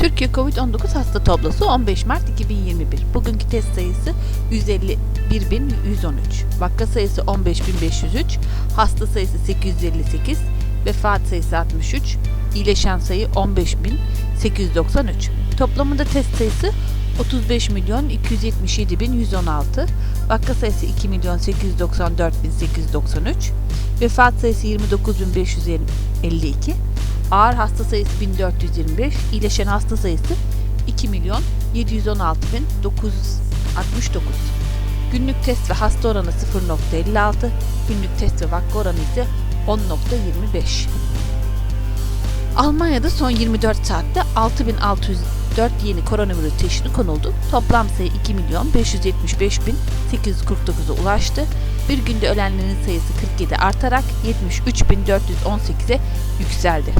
Türkiye Covid-19 hasta tablosu 15 Mart 2021. Bugünkü test sayısı 151.113. Vaka sayısı 15.503. Hasta sayısı 858. Vefat sayısı 63. İyileşen sayı 15.893. Toplamında test sayısı 35 milyon 277 bin 116. Vaka sayısı 2 milyon 894 bin 893. Vefat sayısı 29 bin 552. Ağır hasta sayısı 1425, iyileşen hasta sayısı 2 milyon 716 bin 969. Günlük test ve hasta oranı 0.56, günlük test ve vaka oranı ise 10.25. Almanya'da son 24 saatte 6604 yeni koronavirüs teşhisi konuldu. Toplam sayı 2 milyon 575 bin 849'a ulaştı. Bir günde ölenlerin sayısı 47 artarak 73.418'e yükseldi.